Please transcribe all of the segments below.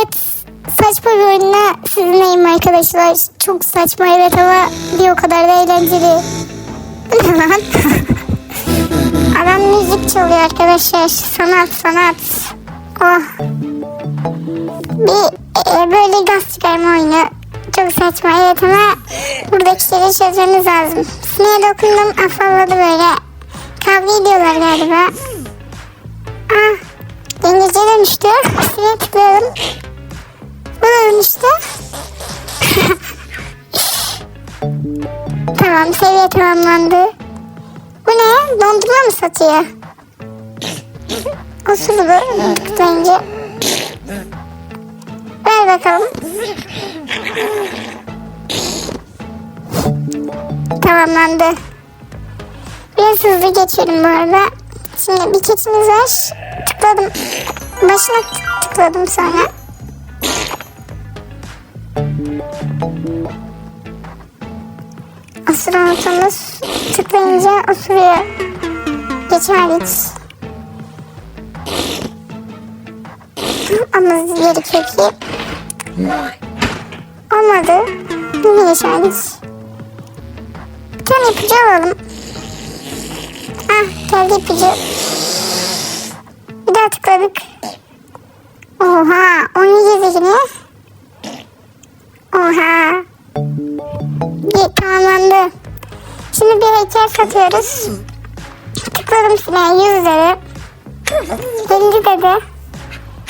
Evet saçma bir oyunla sizinleyim arkadaşlar. Çok saçma evet ama bir o kadar da eğlenceli. Lan? Adam müzik çalıyor arkadaşlar. Sanat sanat. Oh. Bir e, böyle gaz çıkarma oyunu. Çok saçma evet ama buradaki şeyleri çözmemiz lazım. Sineğe dokundum afalladı böyle. Kavga ediyorlar galiba. Ah Dengeciye dönüştü. Sineğe tıklayalım. Bu da dönüştü. tamam seviye tamamlandı. Bu ne? Dondurma mı satıyor? Osurdu tıklayınca. Ver bakalım. Tamamlandı. Biraz hızlı geçiyorum bu arada. Şimdi bir keçimiz var. Tıkladım. Başına tık- tıkladım sonra. Astronotumuz tıklayınca osuruyor. Geçemedik. Ama gerekiyor ki. Olmadı. Yine geçemedik. Bir tane ipucu alalım. Ah geldi ipucu. Bir daha tıkladık. Oha 17 gezegeni. Oha. Bir tamamlandı. Şimdi bir heykel satıyoruz. Tıkladım sineğe 100 dedi. 50 dedi.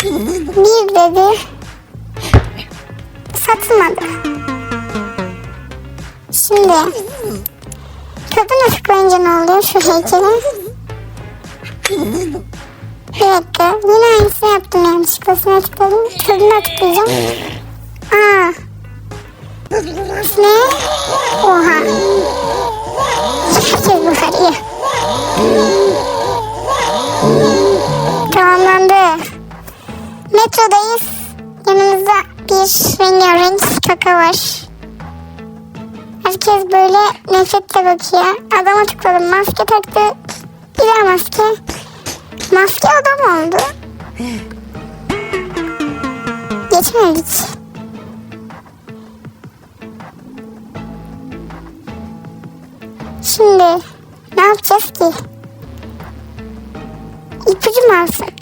1 dedi. Satılmadı. Şimdi kadına tıklayınca ne oluyor şu heykele? Bir dakika. Yine aynısını yaptım yanlışlıkla. Sana tıkladım. Kadına tıklayacağım. Aa. Ne? Oha. Herkes yukarıya. Tamamlandı. Metrodayız. Yanımızda bir rengarenk kaka var. Herkes böyle nefretle bakıyor. Adama tıkladım. Maske taktı. Bir daha maske. Maske adam oldu. Geçmedik. Şimdi ne yapacağız ki? İpucu mu alsak?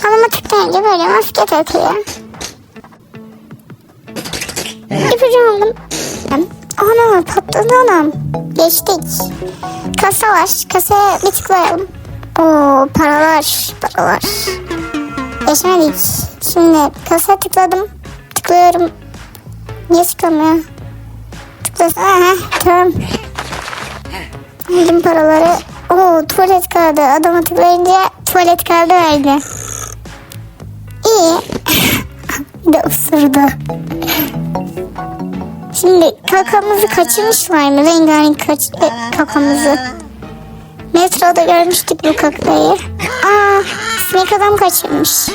Adama tıklayınca böyle maske takıyor. İpucu aldım. Ana patladı anam. Geçtik. Kasa var. Kasaya bir tıklayalım. Oo paralar. Paralar. Geçmedik. Şimdi kasaya tıkladım. Tıklıyorum. Niye tıklamıyor? Tıklasana. Aha, tamam. Aldım paraları. Oo tuvalet kağıdı. Adama tıklayınca tuvalet kağıdı verdi. İyi. bir de ısırdı. Şimdi kakamızı kaçırmışlar mı? Rengarenk kaç e, kakamızı. Metroda görmüştük bu kakayı. Aa, sinek adam kaçırmış.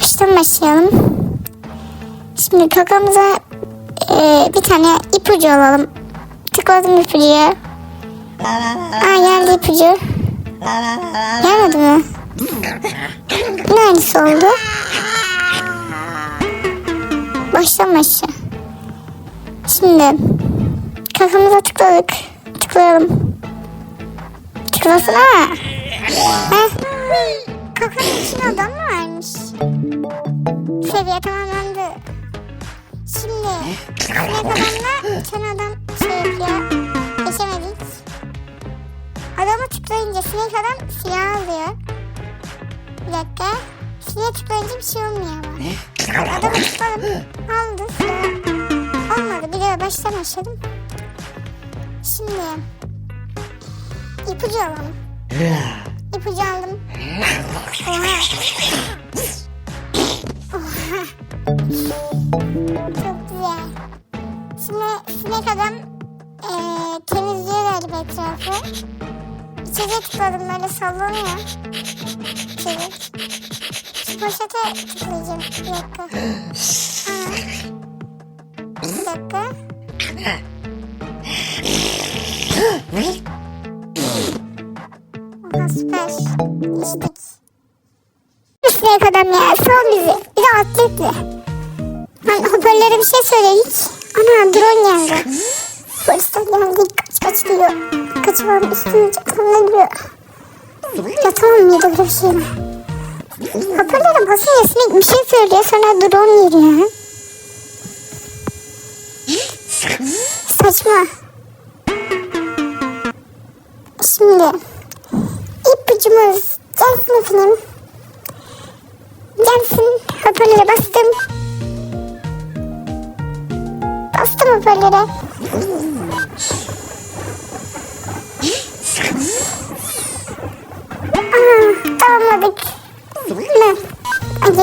Baştan başlayalım. Şimdi kakamıza e, bir tane ipucu alalım. Tıkladım ipucuya. Aa geldi ipucu. Gelmedi mi? Ne aynısı oldu? Baştan başla. Şimdi kafamıza tıkladık. Tıklayalım. Tıklasana. Heh. Kafanın içine adam mı varmış? Seviye tamamlandı. Şimdi sinek adamla çan adam şey yapıyor. Geçemedik. Adama tıklayınca sinek adam silah alıyor. Bir dakika. Sineğe tıklayınca bir şey olmuyor ama. Adama tıkladım. Aldı silah. Olmadı. Bir daha baştan başladım. Şimdi ipucu alalım. İpucu aldım. Oha. Etrafı. İçecek tıkladım böyle sallanıyor. İçecek. Şu poşete tıklayacağım. Bir dakika. Aa. Bir dakika. Oha süper. İçtik. Sinek adam ya. Sal bizi. Bir de atletle. Hani hoparlöre bir şey söyledik. Ana drone geldi. Polisler geldi. Kaç kaç diyor. Kaçmam üstüne çatamına giriyor. Ya tamam mıydı böyle bir şey mi? Hoparlöre basınca sinek bir şey söylüyor sonra drone giriyor. Saçma. Şimdi ipucumuz gelsin efendim. Gelsin hoparlöre bastım. Bastım hoparlöre.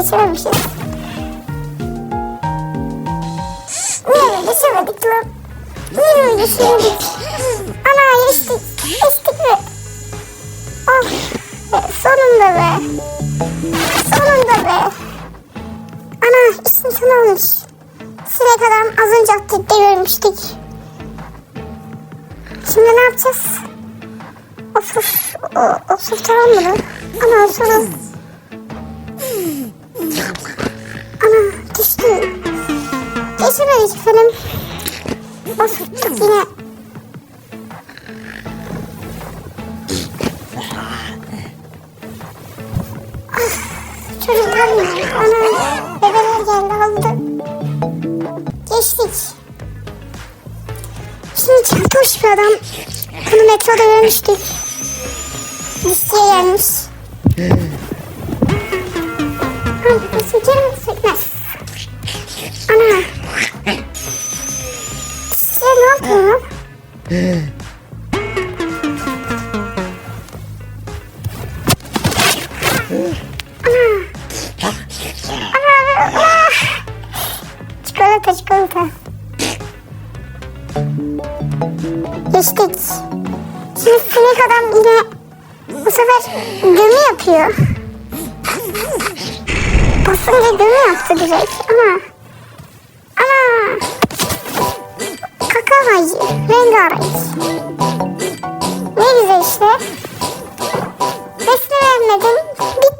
Geçememişiz. Niye geçemedik lan? Niye geçemedik? Ana geçtik. Geçtik mi? Oh. Sonunda be. Sonunda be. Ana işim sana olmuş. Sinek adam az önce atlette görmüştük. Şimdi ne yapacağız? Of of. Of of tamam mı? Ana sorun. Ana düştü. Geçemedik efendim. Of yine. Çocuklar mı? Ana bebeler geldi aldı. Geçtik. Şimdi çıkmış bir adam. Bunu metroda görmüştük. Listeye gelmiş. Ha, söker mi sökmez. Ana. Size ne çikolata. Geçtik. Şimdi sinek adam yine bu sefer gömü yapıyor. Basın diye dönü yaptı direkt. Ana. Ana. Kakavayı. Rengarenk. Ne güzel işte. Resmi vermedim. Bitti.